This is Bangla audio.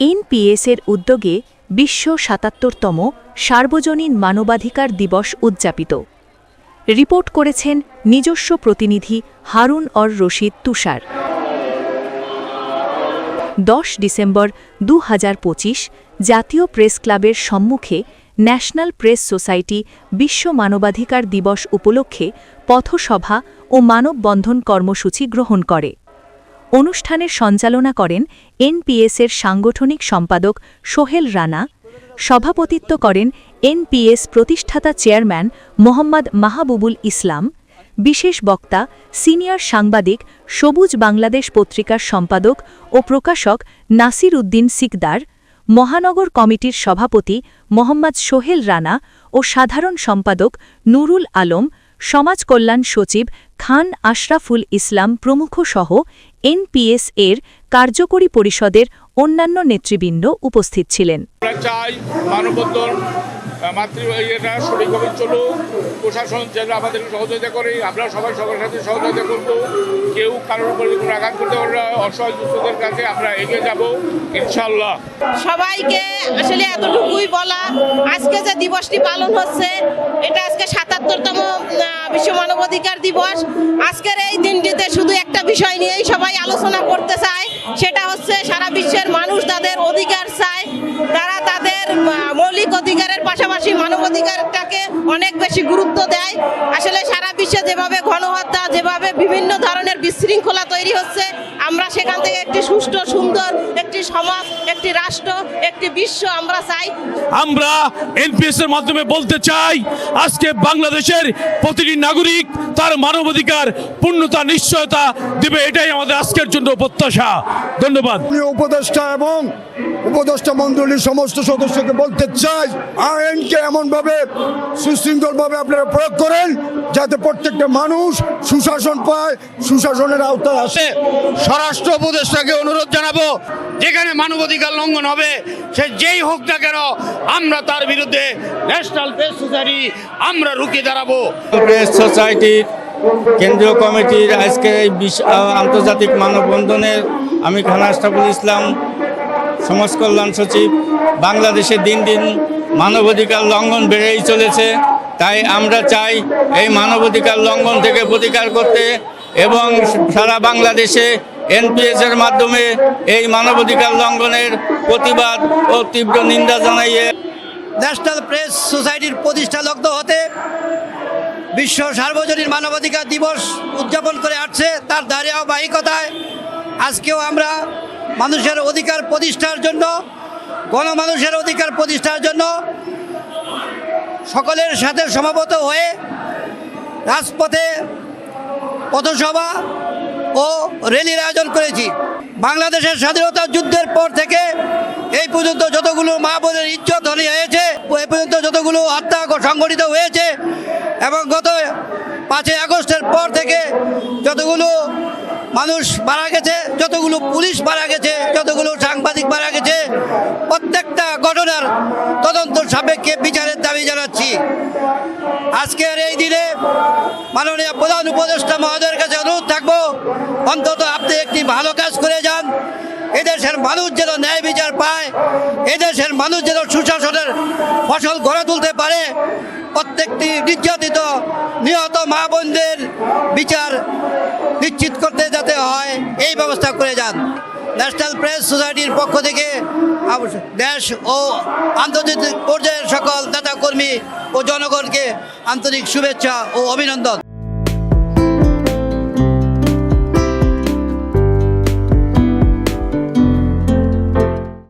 এনপিএসের উদ্যোগে বিশ্ব সাতাত্তরতম সার্বজনীন মানবাধিকার দিবস উদযাপিত। রিপোর্ট করেছেন নিজস্ব প্রতিনিধি হারুন অর রশিদ তুষার। দশ ডিসেম্বর দু হাজার পঁচিশ জাতীয় প্রেস ক্লাবের সম্মুখে ন্যাশনাল প্রেস সোসাইটি বিশ্ব মানবাধিকার দিবস উপলক্ষে পথসভা ও মানববন্ধন কর্মসূচি গ্রহণ করে। অনুষ্ঠানের সঞ্চালনা করেন এনপিএসের সাংগঠনিক সম্পাদক সোহেল রানা, সভাপতিত্ব করেন এনপিএস প্রতিষ্ঠাতা চেয়ারম্যান মোহাম্মদ মাহাবুবুল ইসলাম, বিশেষ বক্তা সিনিয়র সাংবাদিক সবুজ বাংলাদেশ পত্রিকার সম্পাদক ও প্রকাশক নাসির উদ্দিন সিকদার, মহানগর কমিটির সভাপতি মোহাম্মদ সোহেল রানা ও সাধারণ সম্পাদক নুরুল আলম, সমাজ কল্যাণ সচিব খান আশরাফুল ইসলাম প্রমুখ সহ এনপিএস এর কার্যকরী পরিষদের অন্যান্য নেতৃবৃন্দ উপস্থিত ছিলেন। আমরা চাই মানববন্ধন আহ, সঠিকভাবে চলুক। প্রশাসন যেন আমাদেরকে সহযোগিতা করে আমরা সবাই সবার সাথে সহযোগিতা করব। কেউ কারোর উপরে কোনো আঘাত করতে অসহায় দুস্থদের কাছে আমরা এগিয়ে যাব ইনশাল্লাহ সবাইকে আসলে এতটুকুই বলা আজকে যে দিবসটি পালন হচ্ছে এটা আজকে সাতাত্তরতম বিশ্ব মানবাধিকার দিবস। আজকের এই দিনটিতে শুধু একটা বিষয় নিয়েই সবাই আলোচনা করতে চায়, সেটা হচ্ছে সারা বিশ্বের মানুষ তাদের অধিকার চায়। তারা তাদের মৌলিক অধিকারের পাশাপাশি মানবাধিকারটাকে অনেক বেশি গুরুত্ব দেয়। আসলে সারা বিশ্বে যেভাবে গণহত্যা একটি সমাজ একটি রাষ্ট্র একটি বিশ্ব আমরা চাই। আমরা এনপিএস এর মাধ্যমে বলতে চাই আজকে বাংলাদেশের প্রতিটি নাগরিক তার মানবাধিকার পূর্ণতা নিশ্চয়তা দেবে এটাই আমাদের আজকের জন্য প্রত্যাশা। ধন্যবাদ। উপদেষ্টা এবং উপদেষ্টা মন্ডলীর সমস্ত সদস্যকে বলতে চাই আইনকে এমনভাবে সুশৃঙ্খলভাবে আপনারা প্রয়োগ করেন যাতে প্রত্যেকটা মানুষ সুশাসন পায় সুশাসনের আওতায় আসে। স্বরাষ্ট্র উপদেষ্টাকে অনুরোধ জানাব যেখানে মানবাধিকার লঙ্ঘন হবে, সে যেই হোক না কেন, আমরা তার বিরুদ্ধে ন্যাশনাল প্রেস সোসাইটি, আমরা রুখে দাঁড়াবো। প্রেস সোসাইটির কেন্দ্রীয় কমিটির আজকে এই আন্তর্জাতিক মানববন্ধনের আমি খান ইসলাম, সমাজ কল্যাণ সচিব, বাংলাদেশে দিন দিন মানবাধিকার লঙ্ঘন বেড়েই চলেছে। তাই আমরা চাই এই মানবাধিকার লঙ্ঘন থেকে প্রতিকার করতে এবং সারা বাংলাদেশে এনপিএস এর মাধ্যমে এই মানবাধিকার লঙ্ঘনের প্রতিবাদ ও তীব্র নিন্দা জানাইয়ে ন্যাশনাল প্রেস সোসাইটির প্রতিষ্ঠা লগ্ন হতে বিশ্ব সার্বজনীন মানবাধিকার দিবস উদযাপন করে আসছে। তার ধারাবাহিকতায় আজকেও আমরা মানুষের অধিকার প্রতিষ্ঠার জন্য, গণমানুষের অধিকার প্রতিষ্ঠার জন্য সকলের সাথে সমাবত হয়ে রাজপথে পথসভা ও র্যালির আয়োজন করেছি। বাংলাদেশের স্বাধীনতা যুদ্ধের পর থেকে এই পর্যন্ত যতগুলো মা বোনের ইজ্জত ধরি হয়েছে, এই পর্যন্ত যতগুলো হত্যা সংগঠিত হয়েছে এবং গত পাঁচই আগস্টের পর থেকে যতগুলো মানুষ মারা গেছে, যতগুলো পুলিশ মারা গেছে যতগুলো সাংবাদিক মারা গেছে প্রত্যেকটা ঘটনার তদন্ত সাপেক্ষে বিচারের দাবি জানাচ্ছি। আজকের এই দিনে মাননীয় প্রধান উপদেষ্টা মহোদয়ের কাছে অনুরোধ থাকব, অন্তত আপনি একটি ভালো কাজ করে যান। এদেশের মানুষ যেন ন্যায় বিচার পায়, এদেশের মানুষ যেন সুশাসনের ফসল গড়ে তুলতে পারে। প্রত্যেকটি নির্যাতিত, নিহত মা বোনদের বিচার নিশ্চিত করতে যাতে হয়, এই ব্যবস্থা করে যান। ন্যাশনাল প্রেস সোসাইটির পক্ষ থেকে দেশ ও আন্তর্জাতিক পর্যায়ের সকল নেতাকর্মী ও জনগণকে আন্তরিক শুভেচ্ছা ও অভিনন্দন।